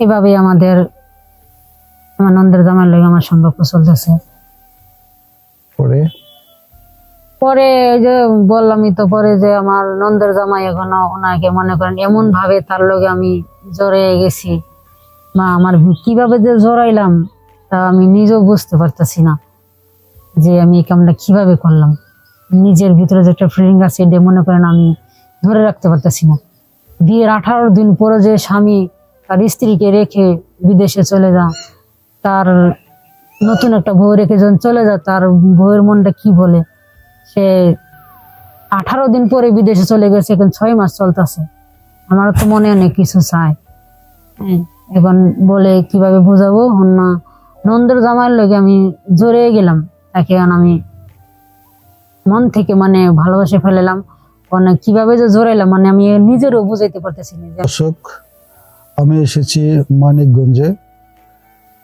এভাবেই আমাদের আমার নন্দের জামাই লগে আমার সম্পর্ক চলতেছে। পরে? পরে ওই যে বললামই তো পরে যে আমার নন্দের জামাই এখনও ওনাকে মনে করেন এমন ভাবে তার লগে আমি জড়ে গেছি। বা আমার কীভাবে যে জড়াইলাম তা আমি নিজেও বুঝতে পারতেছি না যে আমি এই কামটা কীভাবে করলাম। নিজের ভিতরে যে একটা ফিলিং আছে এটা মনে করেন আমি ধরে রাখতে পারতেছি না। বিয়ের আঠারো দিন পরে যে স্বামী তার স্ত্রীকে রেখে বিদেশে চলে যা। তার নতুন একটা বউ রেখে যখন চলে যা তার বউয়ের মনটা কি বলে? সে আঠারো দিন পরে বিদেশে চলে গেছে এখন ছয় মাস চলতেছে। আমার তো মনে অনেক কিছু চায় হ্যাঁ, এখন বলে কীভাবে বোঝাবো? না নন্দের জামাইয়ের লগে আমি জোরে গেলাম। তাকে আমি মন থেকে মানে ভালোবাসে ফেলেলাম। কীভাবে যে জোরাইলাম মানে আমি নিজেরও বুঝাইতে পারতেছি না দর্শক আমি এসেছি মানিকগঞ্জে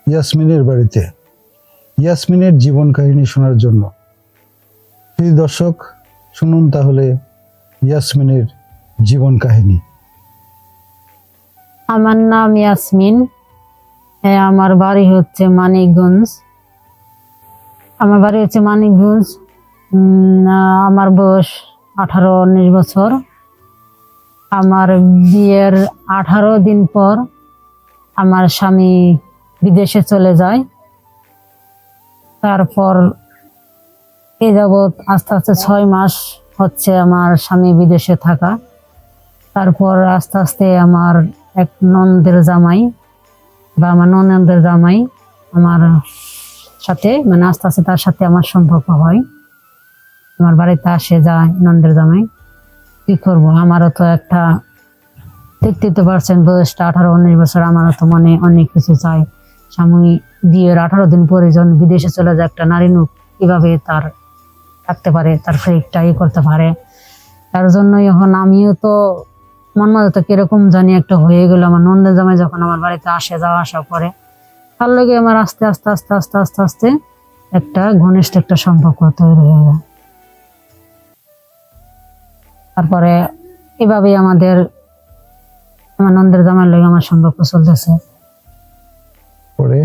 ইয়াসমিনের বাড়িতে। ইয়াসমিনের জীবন কাহিনী শোনার জন্য। প্রিয় দর্শক, শুনুন তাহলে ইয়াসমিনের জীবন কাহিনী। আমার নাম ইয়াসমিন। হ্যাঁ আমার বাড়ি হচ্ছে মানিকগঞ্জ। আমার বাড়ি হচ্ছে মানিকগঞ্জ। আমার বয়স আঠারো, উনিশ বছর। আমার বিয়ের আঠারো দিন পর আমার স্বামী বিদেশে চলে যায়। তারপর এ যাবৎ আস্তে আস্তে ছয় মাস হচ্ছে আমার স্বামী বিদেশে থাকা। তারপর আস্তে আস্তে আমার এক নন্দের জামাই বা আমার ননদের জামাই আমার সাথে মানে আস্তে আস্তে তার সাথে আমার সম্পর্ক হয়। আমার বাড়িতে আসে যায় নন্দের জামাই। কি করব? আমারও তো একটা দেখতেই তো পারছেন, বয়সটা আঠারো, উনিশ বছর, আমারও তো মনে অনেক কিছু চাই। স্বামী বিয়ের আঠারো দিন পরে যখন বিদেশে চলে যায়, একটা নারী নুক কীভাবে তার থাকতে পারে, তার ফেকটা ই করতে পারে? তার জন্য এখন আমিও তো মন মতো তো কীরকম জানি একটা হয়ে গেলো। আমার নন্দের জামাই যখন আমার বাড়িতে আসে, যাওয়া আসা করে, তার লগে আমার আস্তে আস্তে আস্তে আস্তে আস্তে আস্তে একটা ঘনিষ্ঠ একটা সম্পর্ক তৈরি হয়ে যায় তারপরে এভাবেই আমাদের আমার নন্দের জামাই লগে আমার সম্পর্ক চলতেছে। পরে?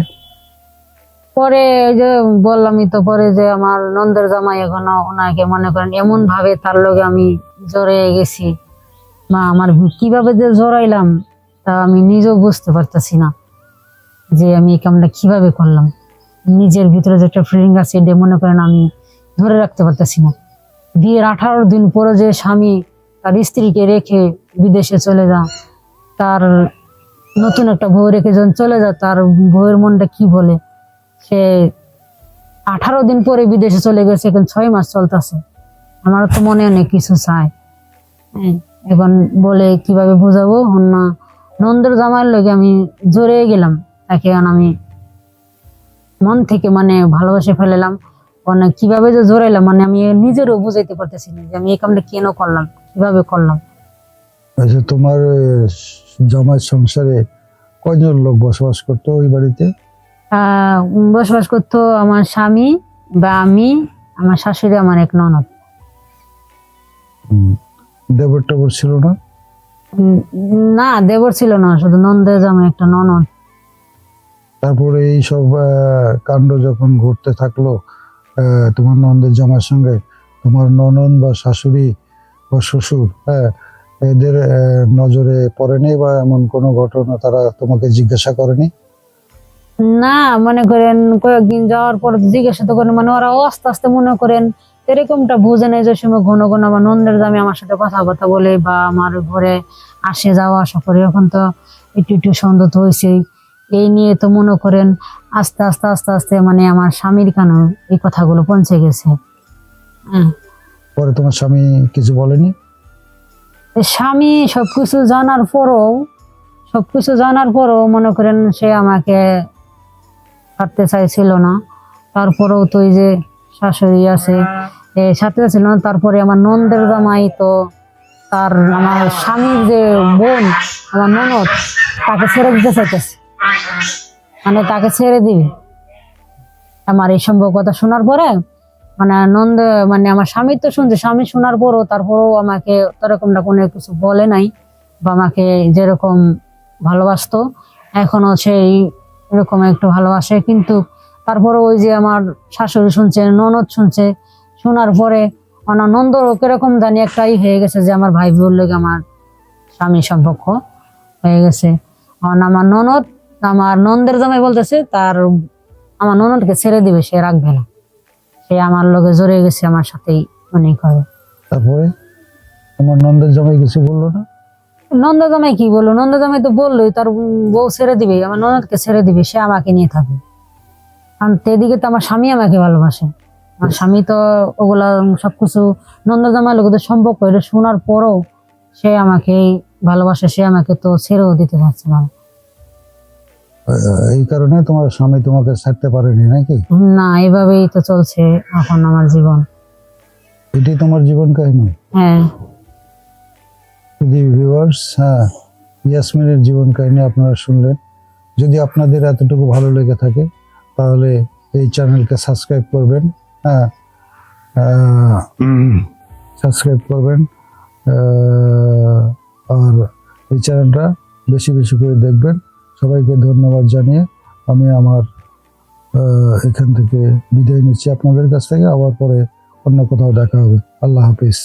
পরে ওই যে বললামই তো পরে যে আমার নন্দের জামাই এখনও ওনাকে মনে করেন এমন ভাবে তার লগে আমি জড়ে গেছি বা আমার কীভাবে যে জড়াইলাম তা আমি নিজেও বুঝতে পারতেছি না যে আমি এই কামটা কীভাবে করলাম। নিজের ভিতরে যে একটা ফিলিং আছে এটা মনে করেন আমি ধরে রাখতে পারতেছি না। বিয়ের আঠারো দিন পরে যে স্বামী তার স্ত্রীকে রেখে বিদেশে চলে যা তার নতুন একটা বউ রেখে যখন চলে যায় তার বউয়ের মনটা কি বলে? সে আঠারো দিন পরে বিদেশে চলে গেছে এখন ছয় মাস চলতেছে। আমার তো মনে অনেক কিছু চায় হ্যাঁ, এখন বলে কীভাবে বোঝাবো? না নন্দের জামাইয়ের লগে আমি জোরে গেলাম। তাকে আমি মন থেকে মানে ভালোবাসে ফেলেলাম। মানে কীভাবে যে জোরাইলাম মানে আমি নিজেরও বুঝাইতে পারতেছি না যে আমি এই কামটা কেন করলাম কীভাবে করলাম। আচ্ছা তোমার জামাই সংসারে কয়জন লোক বসবাস করতো ওই বাড়িতে? বসবাস করতো আমার স্বামী বা আমি আমার শাশুড়ি আমার এক ননদ। দেবর টেবর ছিল না? না দেবর ছিল না শুধু নন্দের জামাই একটা ননদ। তারপরে এই সব কাণ্ড যখন ঘটতে থাকল তোমার নন্দের জামার সঙ্গে তোমার ননদ বা শাশুড়ি বা শ্বশুর হ্যাঁ এদের নজরে পড়েনি বা এমন কোনো ঘটনা তারা তোমাকে জিজ্ঞাসা করেনি? না, মনে করেন কয়েকদিন যাওয়ার পর জিজ্ঞাসা তো করেন মানে ওরা আস্তে আস্তে মনে করেন এরকমটা বুঝে নেই যে সময় ঘন ঘন আমার নন্দের দামে আমার সাথে কথাবার্তা বলে বা আমার ঘরে আসে যাওয়া আসা করে। এখন তো একটু একটু সন্দেহ হয়েছেই। এই নিয়ে তো মনে করেন আস্তে আস্তে আস্তে আস্তে মানে আমার স্বামীর কেন এই কথাগুলো পৌঁছে গেছে। হ্যাঁ পরে তোমার স্বামী কিছু বলেনি? স্বামী সবকিছু জানার পরও সবকিছু জানার পরও মনে করেন সে আমাকে ছাড়তে চাইছিল না। তারপরেও তো এই যে শাশুড়ি আছে এ সাথে ছিল না। তারপরে আমার নন্দের জামাই তো তার আমার স্বামীর যে বোন আমার ননদ তাকে ছেড়ে দিতে চাইতেছে। মানে তাকে ছেড়ে দিবে। আমার এই সম্ভব কথা শোনার পরে মানে নন্দ মানে আমার স্বামী তো শুনছে, স্বামী শোনার পরও তারপরও আমাকে এরকমটা কোনো কিছু বলে নাই বা আমাকে যেরকম ভালোবাসতো এখনও সেই এরকম একটু ভালোবাসে। কিন্তু তারপরে ওই যে আমার শাশুড়ি শুনছে, ননদ শুনছে, শোনার পরে আমার নন্দর কীরকম জানি একটাই হয়ে গেছে যে আমার ভাই বললে আমার স্বামী সম্পর্ক হয়ে গেছে। আমার ননদ আমার নন্দের জামাই বলতেছে তার আমার ননদকে ছেড়ে দিবে সে রাখবে না। সে আমার লগে জড়িয়ে গেছে আমার সাথেই অনেক হবে তারপরে? তোমার নন্দের জামাই কিছু বলল না? নন্দ জামাই কি বলল? নন্দ জামাই তো বললোই তার বউ ছেড়ে দিবে আমার ননদকে ছেড়ে দিবে সে আমাকে নিয়ে থাকবে। কারণ এদিকে তো আমার স্বামী আমাকে ভালোবাসে। আমার স্বামী তো ওগুলা সবকিছু নন্দ জামাই লোকদের সম্পর্ক এটা শোনার পরও সে আমাকে ভালোবাসে সে আমাকে তো ছেড়েও দিতে পারছে না। এই কারণে তোমার স্বামী তোমাকে ছাড়তে পারেনি নাকি? না এভাবেই তো চলছে এখন আমার জীবন। এটি তোমার জীবন কাহিনী? হ্যাঁ। ভিউয়ার্স হ্যাঁ ইয়াসমিনের জীবন কাহিনী আপনারা শুনলেন। যদি আপনাদের এতটুকু ভালো লেগে থাকে তাহলে এই চ্যানেলকে সাবস্ক্রাইব করবেন। হ্যাঁ সাবস্ক্রাইব করবেন। আর এই চ্যানেলটা বেশি বেশি করে দেখবেন। সবাইকে ধন্যবাদ জানিয়ে আমি আমার এখান থেকে বিদায় নিচ্ছি। আপনাদের কাছ থেকে আবার পরে অন্য কোথাও দেখা হবে। আল্লাহ হাফিজ।